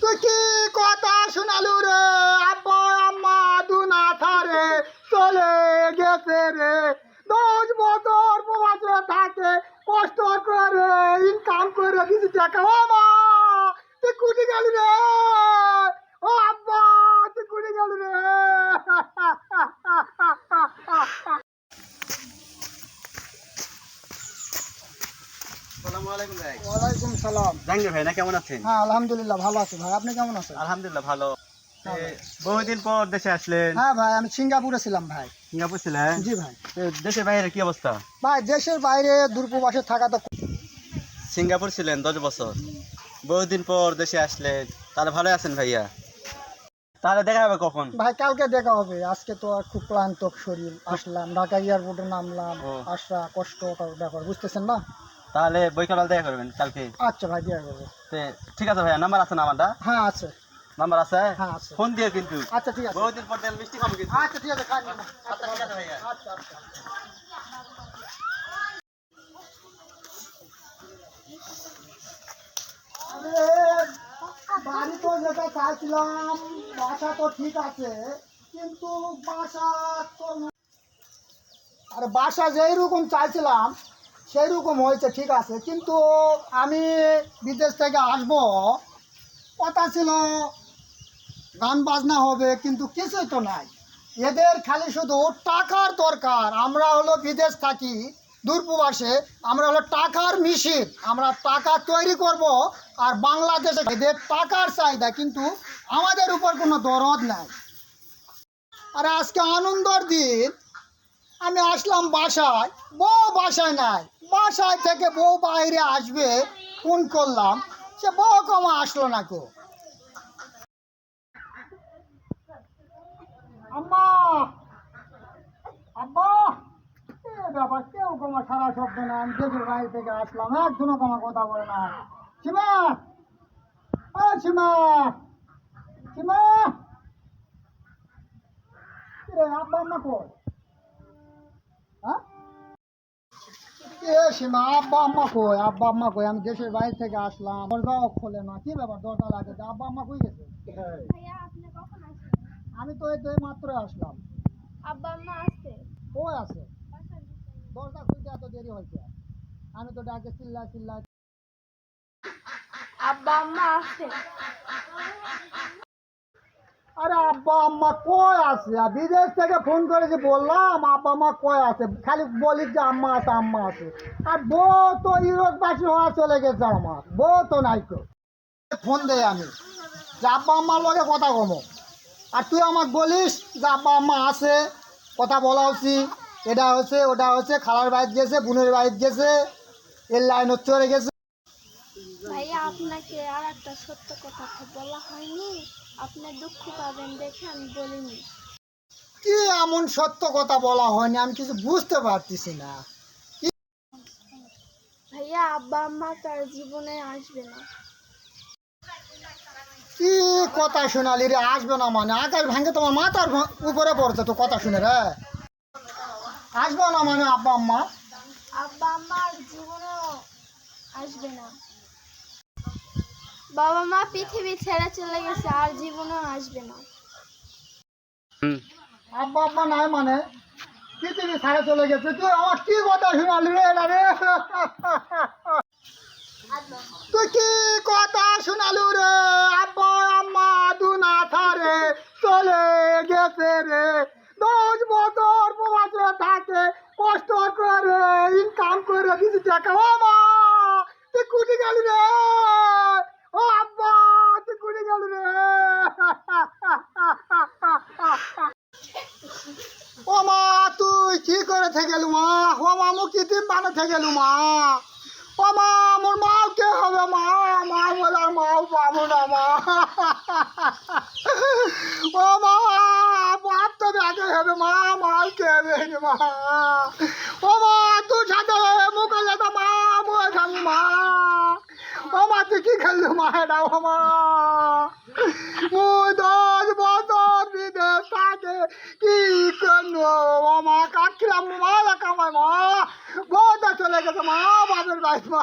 তুই কি কথা শোনালু রে? আব্বা, আম্মা থারে চলে গেছে রে। দশ বছর প্রবাসে থাকে, কষ্ট করে ইনকাম করে কিছু টাকা। ও তুই কুটি গেলি রে ও আব্বা তুই কুটি গেলি রে আসসালামু আলাইকুম ভাই ওয়ালাইকুম সালাম। জাহাঙ্গীর ভাই না কেমন আছেন? হ্যাঁ আলহামদুলিল্লাহ ভালো আছি ভাই। আপনি কেমন আছেন? আলহামদুলিল্লাহ ভালো। বহুদিন পর দেশে আসলেন। হ্যাঁ ভাই আমি সিঙ্গাপুরে ছিলাম ভাই। সিঙ্গাপুর ছিলেন? জি ভাই। দেশের বাইরে কি অবস্থা? ভাই দেশের বাইরে দূরপ্রবাসে থাকা তো সিঙ্গাপুর ছিলেন দশ বছর। বহুদিন পর দেশে আসলেন। তাহলে ভালো আছেন ভাইয়া? তাহলে দেখা হবে কখন? ভাই কালকে দেখা হবে। আজকে তো আর খুব ক্লান্ত শরীর। আসলাম ঢাকা এয়ারপোর্টে নামলাম। আসা কষ্ট ব্যাপার বুঝতেছেন না? তাহলে বৈকাল দেখা করবেন কালকে। আচ্ছা ভাই দেখা করব। ঠিক আছে ভাইয়া নাম্বার আছে না আমারটা? হ্যাঁ আছে। নাম্বার আছে? হ্যাঁ ফোন দিয়ে কিন্তু। আচ্ছা ঠিক আছে। বহুদিন পর তেল মিষ্টি খাব কিন্তু। আচ্ছা ঠিক আছে খাই আচ্ছা ঠিক আছে ভাইয়া। আচ্ছা আচ্ছা। বাড়ি তো যেটা চাইছিলাম বাসা তো ঠিক আছে কিন্তু বাসা তো আরে বাসা যেই রকম চাইছিলাম সেই রকম হয়েছে, ঠিক আছে। কিন্তু আমি বিদেশ থেকে আসব, কথা ছিল গান বাজনা হবে, কিন্তু কিছুই তো নাই। এদের খালি শুধু টাকার দরকার। আমরা হলো বিদেশ থাকি, দূরপ্রবাসে, আমরা হলো টাকার মিশির। আমরা টাকা তৈরি করব আর বাংলাদেশে এদের টাকার চাহিদা, কিন্তু আমাদের উপর কোনো দরদ নাই। আর আজকে আনন্দর দিন আমি আসলাম বাসায়। বউ বাসায় নাই। বাসায় থেকে বউ বাইরে আসবে, ফোন করলাম। সে বউ কমা আসলো না কেউ আম্মা! আব্বা! বাবা কেউ কমা সারা শব্দ না। আমি থেকে আসলাম, একজনও কমা কথা বলে না। সীমা! ও সীমা! সীমা! আব্বা, আম্মা কই? এ সীমা আব্বা আম্মা কই? আব্বা আম্মা কই? আমি দেশের বাইরে থেকে আসলাম। দরজাও খোলে না। কি ব্যাপার? দরজা লাগে। আব্বা আম্মা কই গেছে? আমি তো এই তো মাত্র আসলাম। আব্বা আম্মা আসছে? ও আছে? দরজা খুলতে এত দেরি হয়েছে। আমি তো ডাকে চিল্লা চিল্লা আব্বা আম্মা আসছে। আরে আব্বা আম্মা কই আছে? বিদেশ থেকে ফোন করেছি বললাম, আব্বা আম্মা কই আছে? খালি বলি যে আম্মা আছে আম্মা আছে। আর বউ তো ইউরোপবাসী হওয়া চলে গেছে আমার। বউ তো নাই তো। ফোন দেয় আমি। যে আব্বা আম্মার লগে কথা কমো। আর তুই আমাকে বলিস যে আব্বা আম্মা আছে, কথা বলা উচিত এটা হচ্ছে ওটা হচ্ছে খালার বাড়িতে গেছে, বোনের বাড়িতে গেছে, এর লাইনত চলে গেছে। ভাইয়া, আপনাকে আর একটা সত্য কথা বলা হয়নি। আপনি দুঃখ পাবেন দেখে আমি বলিনি। কি এমন সত্য কথা বলা হয়নি? আমি কিছু বুঝতে পারতেছি না। ভাইয়া আব্বা আম্মা তার জীবনে আসবে না। কি কথা শোনালি রে? আসবে না মানে? আকাশ ভাঙে তোমার মাথার উপরে পড়ছে তো কথা শুনে রে। আসবে না মানে আব্বা আম্মা? আব্বা আম্মা জীবনেও আসবে না। বাবা মা পৃথিবী ছেড়ে চলে গেছে আর জীবনেও আসবে না। আব্বা আম্মা নাই মানে পৃথিবী ছাড়ে চলে গেছে। তুই আমার কি কথা শোনালি রে রে? তুই কি কথা শোনালু রে? আব্বা আম্মা দুনা থারে চলে গেছে রে। দশ বছর প্রবাসে থাকে কষ্ট করে ইনকাম করে কিছু টাকা। ও মা তুই কুটি গেলি রে? ও আব্বা তুই কুটি গেলি রে ও মা তুই কি করে থেকেলু মা ও মা মু কি দিন বানে থেকেলু মা ও মা মোর মাও কে হবে মা মা বলার মাও পাবো না মা ও মা বাপ তো ব্যাগে হবে মা মাও কে হবে মা ও মা খেললু আমার। মুই দশ বছর বিদেশ থাকে কি করল ও মা কাটছিলাম মা কামাই মা? বহুত চলে গেছে মা, বাপের বাইশ মা।